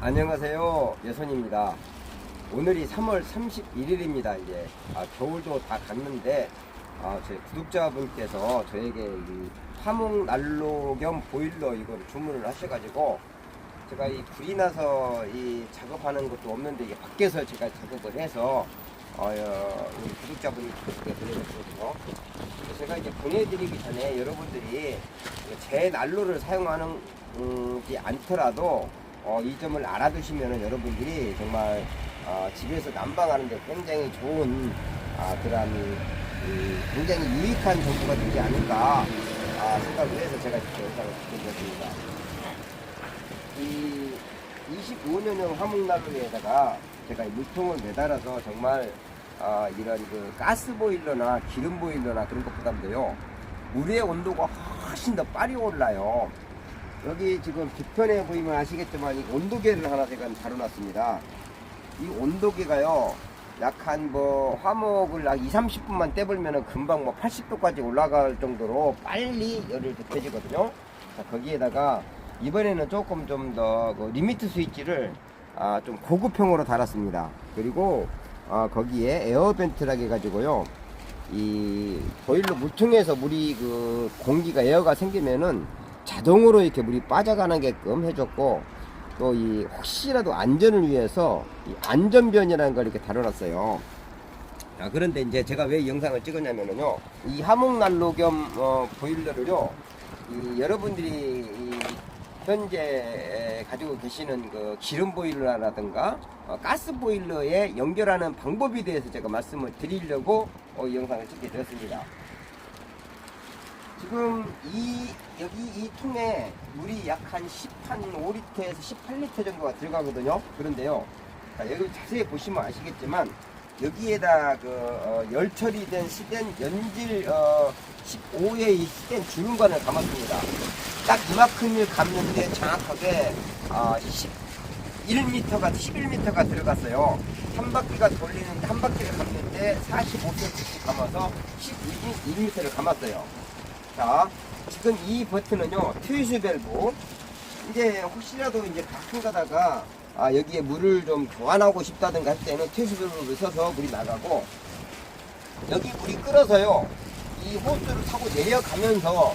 안녕하세요. 예선입니다. 오늘이 3월 31일입니다. 이제 아, 겨울도 다 갔는데 아, 제 구독자분께서 저에게 이 화목 난로 겸 보일러 이걸 주문을 하셔가지고 제가 이 불이 나서 이 작업하는 것도 없는데 이게 밖에서 제가 작업을 해서 어, 어, 우리 구독자분이 그렇게. 그래서 제가 이제 보내드리기 전에 여러분들이 제 난로를 사용하는 음, 게 않더라도 어, 이 점을 알아두시면 여러분들이 정말 어, 집에서 난방하는데 굉장히 좋은 아, 그런 이, 굉장히 유익한 정보가 되지 않을까 아, 생각을 해서 제가 이렇게 영상을 드렸습니다. 이 25년형 화목난로에다가 제가 이 물통을 매달아서 정말 아, 이런 그 가스 보일러나 기름 보일러나 그런 것보다도요 물의 온도가 훨씬 더 빨리 올라요. 여기 지금 뒤편에 보이면 아시겠지만 이 온도계를 하나 제가 다뤄놨습니다. 이 온도계가요 약 한 뭐 화목을 약 2, 30분만 떼불면은 금방 뭐 80도까지 올라갈 정도로 빨리 열을 덮여지거든요. 자, 거기에다가 이번에는 조금 좀 더 그 리미트 스위치를 아, 좀 고급형으로 달았습니다. 그리고 아, 거기에 에어벤트라게 해가지고요. 이 보일러 물통에서 물이 그 공기가 에어가 생기면은 자동으로 이렇게 물이 빠져가게끔 해줬고 또 이 혹시라도 안전을 위해서 이 안전변이라는 걸 이렇게 다뤄놨어요. 자, 그런데 이제 제가 왜이 영상을 찍었냐면은요, 이 화목난로 겸 어, 보일러를요, 이 여러분들이 이 현재 가지고 계시는 그 기름 보일러라든가 어, 가스 보일러에 연결하는 방법에 대해서 제가 말씀을 드리려고 어, 이 영상을 찍게 되었습니다. 지금 이 여기 이 통에 물이 약 한 10한 5리터에서 18리터 정도가 들어가거든요. 그런데요. 자, 여기 자세히 보시면 아시겠지만 여기에다 그 어, 열 처리된 시된 연질 어, 15의 이 시된 주름관을 감았습니다. 딱 이만큼을 감는데 정확하게 어, 11m가 11m가 들어갔어요. 한 바퀴가 돌리는데 한 바퀴를 감는데 45cm씩 감아서 12m를 감았어요. 자, 지금 이 버튼은요, 트위스 밸브. 이제 혹시라도 이제 가끔 가다가 아, 여기에 물을 좀 교환하고 싶다든가 할 때는 트위스 밸브를 써서 물이 나가고 여기 물이 끓어서요, 이 호스를 타고 내려가면서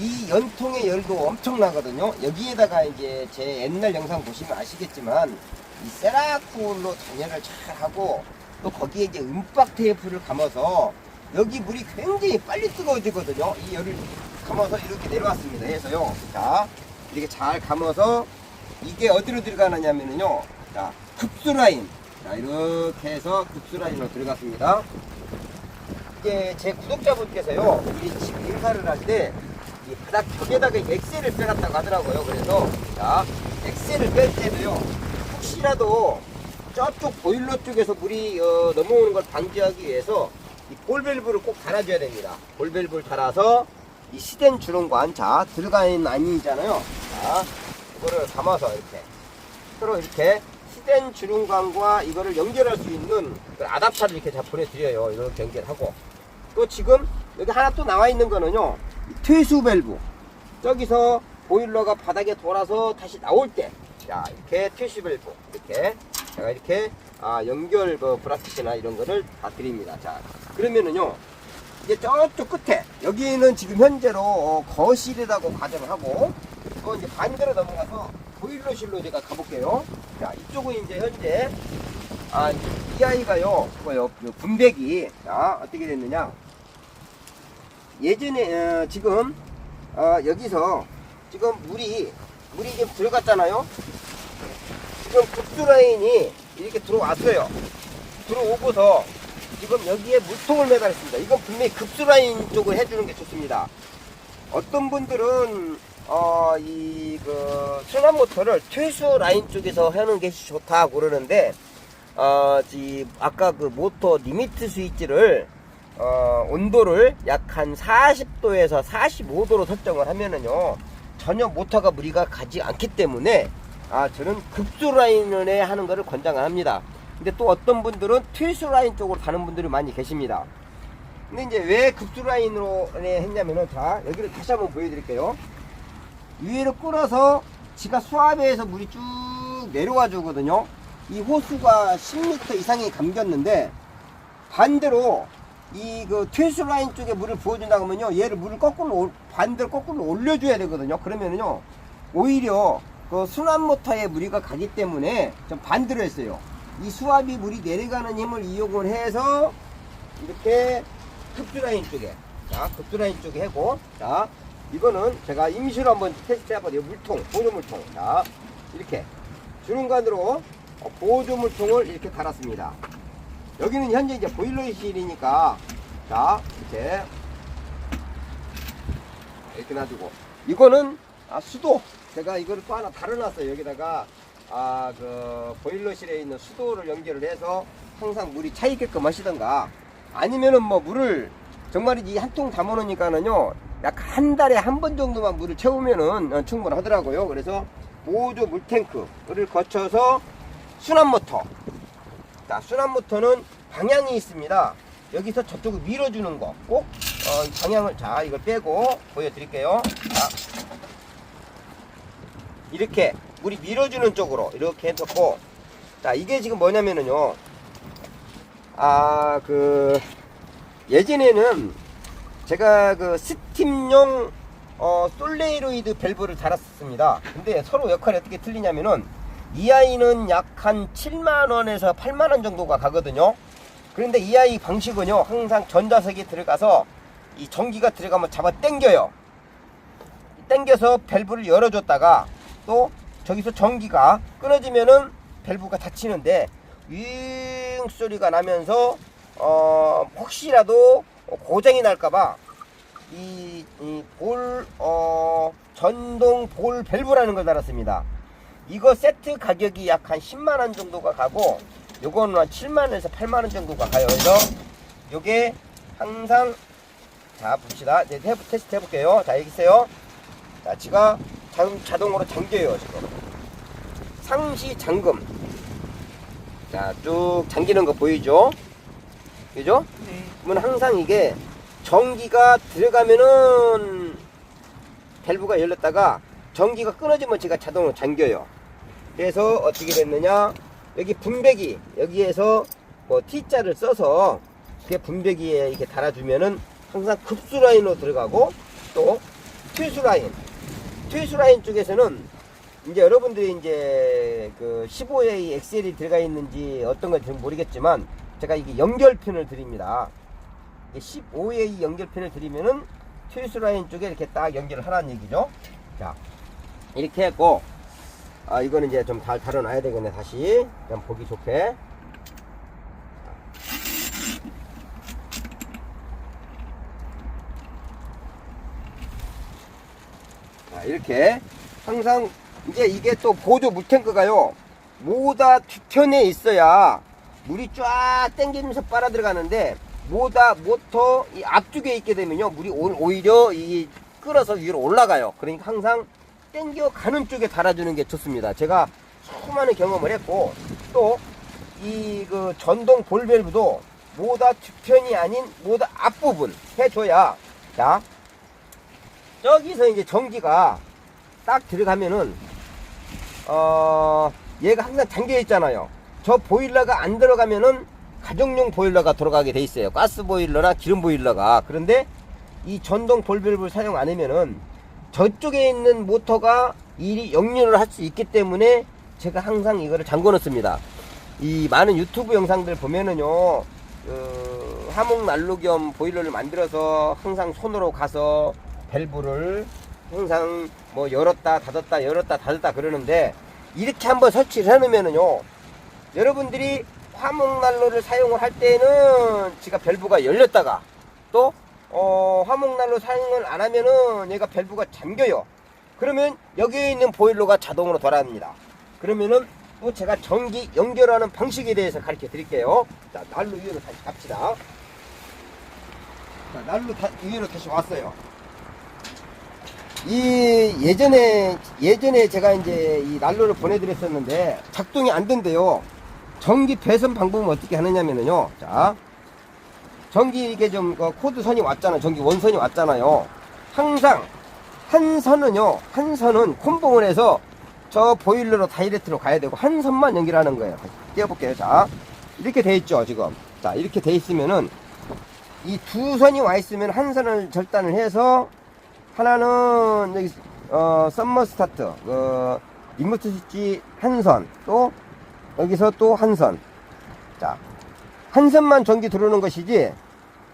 이 연통의 열도 엄청나거든요. 여기에다가 이제 제 옛날 영상 보시면 아시겠지만 이 세라쿨로 단열을 잘 하고 또 거기에 이제 은박 테이프를 감아서 여기 물이 굉장히 빨리 뜨거워지거든요. 이 열을 감아서 이렇게 내려왔습니다. 해서요. 자, 이렇게 잘 감아서 이게 어디로 들어가느냐면요. 자, 급수 라인. 자, 이렇게 해서 급수 라인으로 들어갔습니다. 이제 제 구독자분께서요. 우리 집 인사를 할 때 이 바닥 벽에다가 엑셀을 빼놨다고 하더라고요. 그래서 자, 엑셀을 뺄 때도요. 혹시라도 저쪽 보일러 쪽에서 물이 어, 넘어오는 걸 방지하기 위해서 이 볼밸브를 꼭 달아줘야 됩니다. 볼밸브를 달아서 이 시덴 주름관 자 들어가 있는 안이잖아요. 자 이거를 감아서 이렇게 서로 이렇게 시덴 주름관과 이거를 연결할 수 있는 그 아답터를 이렇게 자 보내드려요. 이렇게 연결하고 또 지금 여기 하나 또 나와 있는 거는요. 이 퇴수 밸브 저기서 보일러가 바닥에 돌아서 다시 나올 때 자 이렇게 퇴수 밸브 이렇게 제가 이렇게 아, 연결 그 브라켓이나 이런 거를 다 드립니다. 자, 그러면은요. 이제 저쪽 끝에 여기는 지금 현재로 어, 거실이라고 가정을 하고 또 이제 반대로 넘어가서 보일러실로 제가 가볼게요. 자, 이쪽은 이제 현재 아, 이 아이가요. 뭐요? 그 분배기. 자, 어떻게 됐느냐? 예전에 어, 지금 어, 여기서 지금 물이 물이 지금 들어갔잖아요. 지금 급수 라인이 이렇게 들어왔어요. 들어오고서 지금 여기에 물통을 매달았습니다. 이건 분명히 급수 라인 쪽을 해주는 게 좋습니다. 어떤 분들은 어, 이그 순환 모터를 퇴수 라인 쪽에서 하는 게 좋다고 그러는데 어, 지 아까 그 모터 리미트 스위치를 어, 온도를 약 한 40도에서 45도로 설정을 하면은요 전혀 모터가 무리가 가지 않기 때문에 아 저는 급수 라인에 하는 것을 권장을 합니다. 근데 또 어떤 분들은 트위스 라인 쪽으로 가는 분들이 많이 계십니다. 근데 이제 왜 급수 라인으로 했냐면은 자 여기를 다시 한번 보여드릴게요. 위로 끌어서 지가 수압에서 물이 쭉 내려와 주거든요. 이 호수가 10m 이상이 감겼는데 반대로 이그 퇴수 라인 쪽에 물을 부어준다 그러면요 얘를 물을 거꾸로 올- 반대로 거꾸로 올려줘야 되거든요 그러면은요 오히려 그 순환 모터에 무리가 가기 때문에 좀 반대로 했어요. 이 수압이 물이 내려가는 힘을 이용을 해서 이렇게 급주 라인 쪽에 자 급주 라인 쪽에 하고 자 이거는 제가 임시로 한번 테스트 해봤어요. 물통 보조 물통. 자 이렇게 주름관으로 어, 보조 물통을 이렇게 달았습니다. 여기는 현재 이제 보일러실이니까 자 이렇게 이렇게 놔두고. 이거는 아, 수도 제가 이거를 또 하나 달아놨어요 여기다가 아 그 보일러실에 있는 수도를 연결을 해서 항상 물이 차 있게끔 하시던가 아니면은 뭐 물을 정말이지 한통 담아 놓으니까는요 약 한 달에 한 번 정도만 물을 채우면은 어, 충분하더라고요 그래서 보조 물탱크를 거쳐서 순환 모터 자, 순환 모터는 방향이 있습니다. 여기서 저쪽을 밀어주는 거. 꼭, 어, 이 방향을, 자, 이걸 빼고 보여드릴게요. 자. 이렇게 물이 밀어주는 쪽으로 이렇게 해놓고, 자, 이게 지금 뭐냐면은요. 아, 그, 예전에는 제가 그 스팀용 어, 솔레이로이드 밸브를 달았습니다. 근데 서로 역할이 어떻게 틀리냐면은 이 아이는 약 한 7만원에서 8만원 정도가 가거든요. 그런데 이 아이 방식은요, 항상 전자석이 들어가서 이 전기가 들어가면 잡아 당겨요. 당겨서 밸브를 열어줬다가 또 저기서 전기가 끊어지면은 밸브가 닫히는데 윙 소리가 나면서 어, 혹시라도 고장이 날까봐 이, 이 볼, 어, 전동 볼 밸브라는 걸 달았습니다. 이거 세트 가격이 약 한 10만 원 정도가 가고, 요거는 한 7만 원에서 8만 원 정도가 가요. 그래서, 요게 항상, 자, 봅시다. 이제 해, 테스트 해볼게요. 자, 여기 있어요. 자, 지가 자동, 자동으로 잠겨요, 지금. 상시 잠금. 자, 쭉 잠기는 거 보이죠? 그죠? 네. 그러면 항상 이게 전기가 들어가면은 밸브가 열렸다가 전기가 끊어지면 제가 자동으로 잠겨요. 그래서 어떻게 됐느냐? 여기 분배기 여기에서 뭐 T자를 써서 그게 분배기에 이렇게 달아주면은 항상 급수 라인으로 들어가고 또 퇴수 라인 퇴수 라인 쪽에서는 이제 여러분들이 이제 그 15A 엑셀이 들어가 있는지 어떤 건지 모르겠지만 제가 이게 연결편을 드립니다. 15A 연결편을 드리면은 트위스 라인 쪽에 이렇게 딱 연결을 하라는 얘기죠. 자, 이렇게 했고, 아, 이거는 이제 좀잘 다뤄놔야 되겠네, 다시. 그냥 보기 좋게. 이렇게. 항상, 이제 이게 또 보조 물탱크가요, 모다 뒤편에 있어야 물이 쫙 땡기면서 빨아 들어가는데, 모다 모터 이 앞쪽에 있게 되면요. 물이 오- 오히려 이 끌어서 위로 올라가요. 그러니까 항상 땡겨 가는 쪽에 달아주는 게 좋습니다. 제가 수많은 경험을 했고 또 이 그 전동 볼밸브도 모다 뒤편이 아닌 모다 앞부분 해줘야 자 저기서 이제 전기가 딱 들어가면은 어 얘가 항상 잠겨 있잖아요 저 보일러가 안 들어가면은 가정용 보일러가 돌아가게 돼 있어요. 가스 보일러나 기름 보일러가. 그런데 이 전동 볼밸브를 사용 안 하면은 저쪽에 있는 모터가 일이 역류를 할 수 있기 때문에 제가 항상 이거를 잠궈 놓습니다. 이 많은 유튜브 영상들 보면은요, 그 하목 난로 겸 보일러를 만들어서 항상 손으로 가서 밸브를 항상 뭐 열었다 닫았다 열었다 닫았다 그러는데 이렇게 한번 설치를 해놓으면은요, 여러분들이 화목난로를 사용을 할 때는 지가 밸브가 열렸다가 또 어, 화목난로 사용을 안 하면은 얘가 밸브가 잠겨요. 그러면 여기에 있는 보일러가 자동으로 돌아갑니다. 그러면은 또 제가 전기 연결하는 방식에 대해서 가르쳐 드릴게요. 자, 난로 위로 다시 갑시다. 자, 난로 다, 위로 다시 왔어요. 이 예전에 예전에 제가 이제 이 난로를 보내드렸었는데 작동이 안 된대요. 전기 배선 방법은 어떻게 하느냐면요. 자, 전기 이게 좀 어, 코드 선이 왔잖아요. 전기 원선이 왔잖아요. 항상 한 선은요, 한 선은 콤봉을 해서 저 보일러로 다이렉트로 가야 되고 한 선만 연결하는 거예요. 띄워볼게요. 자, 이렇게 돼 있죠, 지금. 자, 이렇게 돼 있으면은 이 두 선이 와 있으면 한 선을 절단을 해서 하나는 여기 어 썸머 스타트 그 리모트 스위치 한선 또 여기서 또 한 선. 자, 한 선만 전기 들어오는 것이지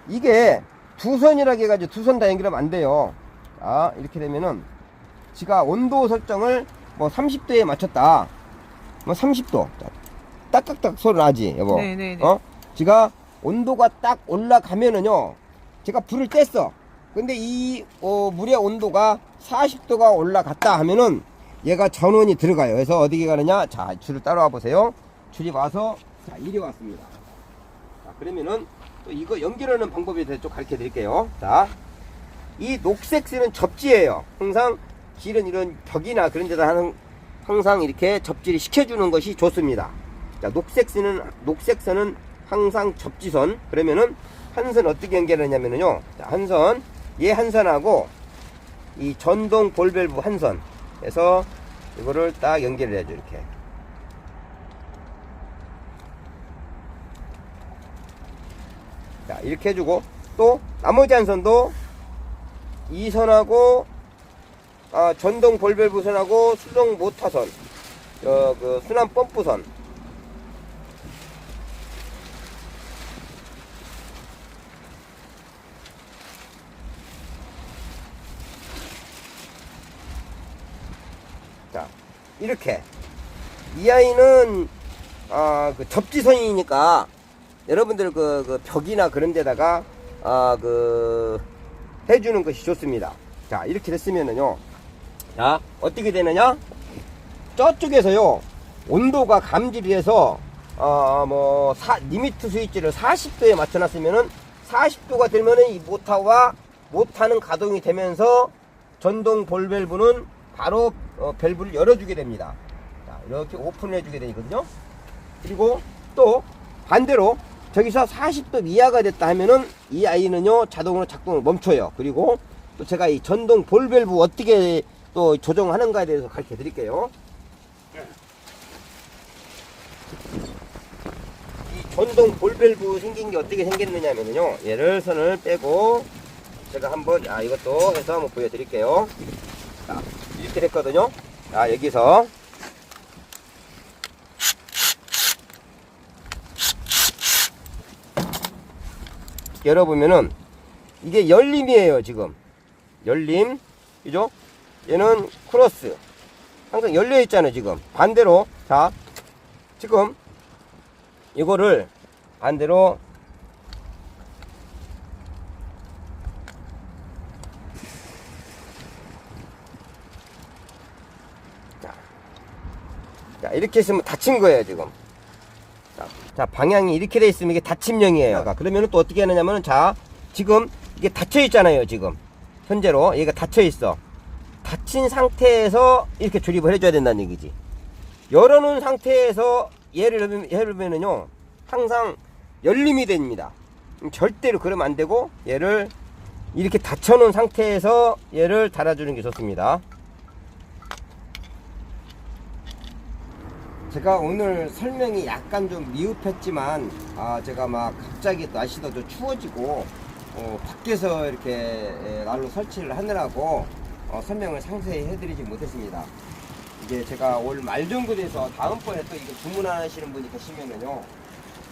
이게 두 선이라고 해가지고 두 선 다 연결하면 안 돼요. 자, 이렇게 되면은 지가 온도 설정을 뭐 30도에 맞췄다. 뭐 30도. 자, 딱딱딱 소리 나지, 여보. 네네네. 어? 지가 온도가 딱 올라가면은요. 제가 불을 뗐어. 근데 이 어, 물의 온도가 40도가 올라갔다 하면은 얘가 전원이 들어가요. 그래서 어디에 가느냐? 자, 줄을 따라와 보세요. 줄이 와서 자, 이리 왔습니다. 자, 그러면은 또 이거 연결하는 방법에 대해서 좀 가르쳐 드릴게요. 자, 이 녹색 쓰는 접지예요. 항상 길은 이런 벽이나 그런 데다 하는 항상 이렇게 접지를 시켜주는 것이 좋습니다. 자, 녹색 쓰는 녹색 선은 항상 접지선. 그러면은 한 선 어떻게 연결하냐면요. 자, 한 선, 얘 한 선하고 이 전동 볼밸브 한 선. 해서 이거를 딱 연결을 해야죠, 이렇게. 자, 이렇게 해주고 또 나머지 한 선도 이 선하고 아, 전동 볼밸브 선하고 수동 모터선, 어, 그 순환 펌프선. 자, 이렇게 이 아이는 아, 그 접지선이니까 여러분들 그, 그 벽이나 그런 데다가 아, 그 해주는 것이 좋습니다. 자, 이렇게 됐으면은요. 자, 어떻게 되느냐? 저쪽에서요. 온도가 감지를 해서 어, 뭐 사, 리미트 스위치를 40도에 맞춰 놨으면은 40도가 되면은 이 모터와 모터는 가동이 되면서 전동 볼밸브는 바로 어, 밸브를 열어주게 됩니다. 자, 이렇게 오픈을 해주게 되거든요. 그리고 또 반대로 저기서 40도 이하가 됐다 하면은 이 아이는요 자동으로 작동을 멈춰요. 그리고 또 제가 이 전동 볼밸브 어떻게 또 조정하는가에 대해서 가르쳐 드릴게요. 이 전동 볼밸브 생긴 게 어떻게 생겼느냐면요. 얘를 선을 빼고 제가 한번 아 이것도 해서 한번 보여드릴게요. 자, 이렇게 됐거든요. 자 여기서. 열어보면은 이게 열림이에요 지금. 열림. 그죠? 얘는 크로스. 항상 열려 있잖아요 지금. 반대로. 자 지금 이거를 반대로 자 이렇게 있으면 닫힌 거예요 지금 자, 자, 방향이 이렇게 돼 있으면 이게 닫힘형이에요. 그러면 또 어떻게 하느냐면은 자, 지금 이게 닫혀 있잖아요, 지금. 현재로 얘가 닫혀 있어. 닫힌 상태에서 이렇게 조립을 해줘야 된다는 얘기지. 열어놓은 상태에서 예를 들면은요, 항상 열림이 됩니다. 절대로 그러면 안 되고, 얘를 이렇게 닫혀놓은 상태에서 얘를 달아주는 게 좋습니다. 제가 오늘 설명이 약간 좀 미흡했지만 아 제가 막 갑자기 날씨도 좀 추워지고 어, 밖에서 이렇게 에, 난로 설치를 하느라고 어, 설명을 상세히 해드리지 못했습니다. 이게 제가 올 말 정도 돼서 다음번에 또 이거 주문하시는 분이 계시면은요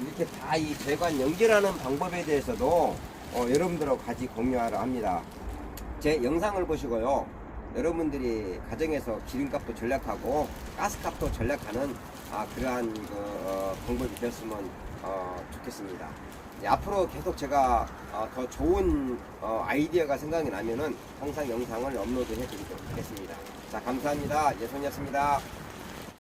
이렇게 다 이 배관 연결하는 방법에 대해서도 어, 여러분들하고 같이 공유하려 합니다. 제 영상을 보시고요. 여러분들이 가정에서 기름값도 절약하고 가스값도 절약하는 아, 그러한 그, 어, 방법이 되었으면 어, 좋겠습니다. 예, 앞으로 계속 제가 어, 더 좋은 어, 아이디어가 생각이 나면은 항상 영상을 업로드 해드리도록 하겠습니다. 자, 감사합니다. 예선이었습니다.